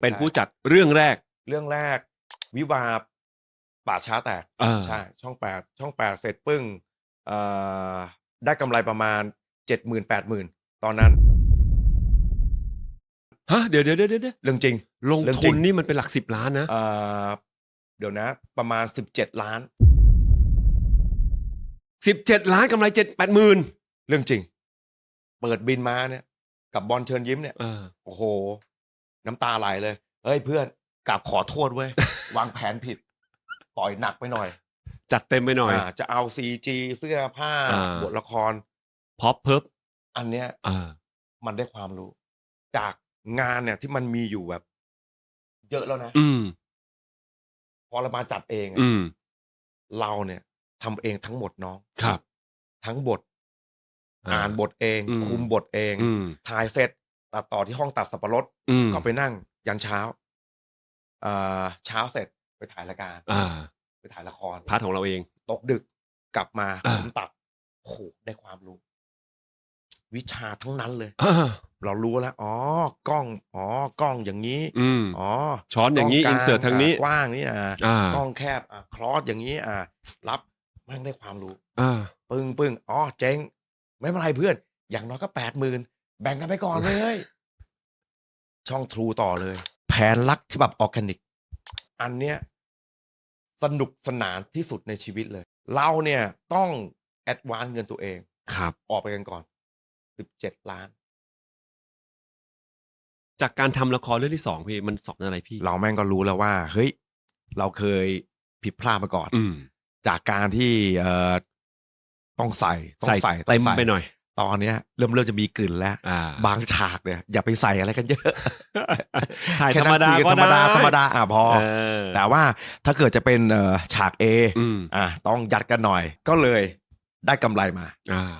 เป็นผู้จัดเรื่องแรก เรื่องแรก วิวาห์ป่าช้าแตกเออ ใช่ ช่องแปดช่องแปดเสร็จปึ้งเอ่อได้กำไรประมาณเจ็ดหมื่นแปดหมื่นตอนนั้นฮะเดี๋ยวเดี๋ยวเดี๋ยวเดี๋ยวเรื่องจริง ลงเรื่องจทุรินงนี่มันเป็นหลักสิบล้านนะ เอ่อเดี๋ยวนะ ประมาณสิบเจ็ดล้าน สิบเจ็ดล้านกำไรเจ็ดแปดหมื่นเรื่องจริง เปิดบินมาเนี่ย กับบอลเชิญยิ้มเนี่ย เออโอ้โห น้ำตาไหลเลยเฮ้ยเพื่อนกราบขอโทษเว้ยวางแผนผิด ปล่อยหนักไปหน่อย จัดเต็มไปหน่อยอ่าจะเอาซีจีเสื้อผ้าอ่าบทละครพอปเพิบอันเนี้ยเออมันได้ความรู้ จากงานเนี่ยที่มันมีอยู่แบบ เยอะแล้วนะ อืมพอเรามาจัดเองอะอืมเราเนี่ยทำเองทั้งหมดน้องครับ ทั้งบท อ่านบทเองอืมคุมบทเองอืมถ่ายเสร็จ ตัดต่อที่ห้องตัดสับปะรดอืมก็ไปนั่งยันเช้าเอ่อเช้าเสร็จไปถ่ายรายการอ่าไปถ่ายละครพาร์ทของเราเอง ตกดึกกลับมาอ่าผมตัดโอ้โหได้ความรู้ วิชาทั้งนั้นเลยอ่าเรารู้แล้วอ๋อกล้อง อ๋อกล้องอย่างนี้อืมอ๋อช้อนอย่างนี้กล้อิกลนเสิร์ตทางนี้อ่กว้างนี่อ่าอ่ากล้องแคบอ่าคลอสอย่างนี้ อ่า รับแม่งได้ความรู้อ่าปึ้งปึ้งอ๋อเจ๊งไม่เป็นไรเพื่อน อย่างน้อยก็แปดหมื่น แบ่งกันไปก่อนเลย ช่องทรูต่อเลย แผนลักฉบับออร์แกนิก อันเนี้ยสนุกสนานที่สุดในชีวิตเลย เราเนี่ยต้องแอดวานเงินตัวเองครับออกไปกันก่อนสิบเจ็ดล้าน จากการทำละครเรื่องที่สองพี่มันสอนอะไรพี่ เราแม่งก็รู้แล้วว่า เฮ้ย เราเคยผิดพลาดมาก่อน อืม จากการที่เอ่อต้องใส่ต้องใส่ใส่ต้เต็องมใส่ไปหน่อย ตอนเนี้ยเริ่มเริ่มจะมีกลิ่นแล้ว อ่า บางฉากเนี่ยอย่าไปใส่อะไรกันเยอะถ่ายแค่ธรรมดานั่งคุยก็กันธรรมดาไธรรมดาอะพอ เออแต่ว่าถ้าเกิดจะเป็นเอ่อฉาก A อืมอะต้องยัดกันหน่อย ก็เลยได้กำไรมา อ่า